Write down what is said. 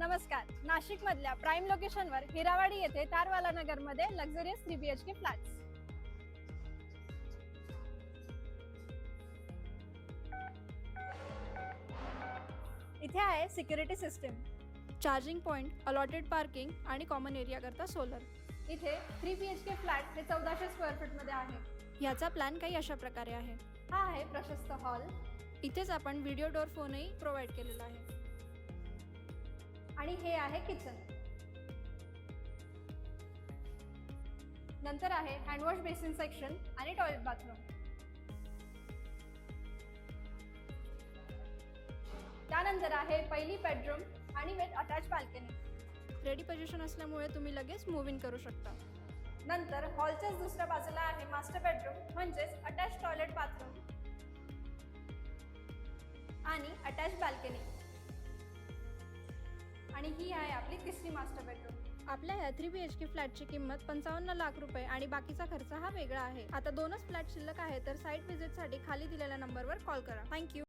नमस्कार. नाशिक मधल्या प्राईम लोकेशनवर हिरावाडी येथे तारवाला नगरमध्ये luxurious three B H K flats इथे आहे security system charging point allotted parking आणि कॉमन एरिया करता सोलर इथे three B H K flat हे चौदाशे स्क्वेअर फूटमध्ये आहे. याचा प्लॅन काही अशा प्रकारे आहे. हा आहे प्रशस्त हॉल इथेच आपण व्हिडिओ डोर फोनही प्रोव्हाइड केलेला आहे. आणि हे आहे किचन नंतर आहे हँडवॉश बेसिन सेक्शन आणि टॉयलेट बाथरूम त्यानंतर आहे पहिली बेडरूम आणि with attach balcony ready position असल्यामुळे तुम्ही लगेच मूव इन करू शकता. नंतर हॉलच्याच दुसऱ्या बाजूला आहे मास्टर बेडरूम म्हणजेच अटॅच टॉयलेट बाथरूम आणि अटॅच बाल्कनी आणि ही आहे आपली तिसरी मास्टर बेडरूम आपल्या ह्या थ्री बी एच के फ्लॅटची किंमत पंचावन्न लाख रुपये आणि बाकीचा खर्च हा वेगळा आहे. आता दोनच फ्लॅट शिल्लक आहे तर साईट व्हिजिटसाठी खाली दिलेल्या नंबरवर कॉल करा. थँक्यू